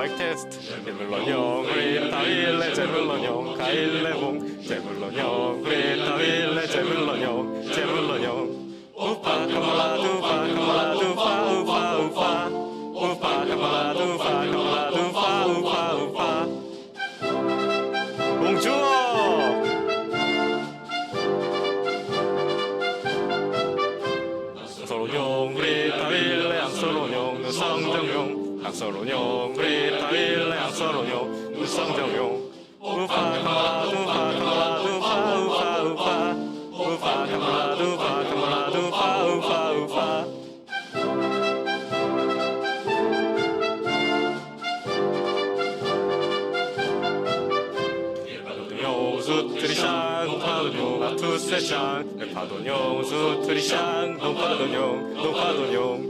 like test. 제물론용 리타 윌레 제물론용 가일레봉 제물론용 리타 윌레 제물론용 제물론용 우파 카몰라 두파 카몰라 두파 우파 우파. 우파 카몰라 두파 카몰라 두파 우파 우파. 봉주어! 양서로용 리타윌레 양서로용 누성정용 양서로용 리타윌레 양서로용 누성정용. 우파 카몰라 두파 카몰라 두파 우파 우파. 우파 카몰라 두파 우파 우파. 파도뇽 수트리샹 파도뇽 수트리샹 노파도뇽 노파도뇽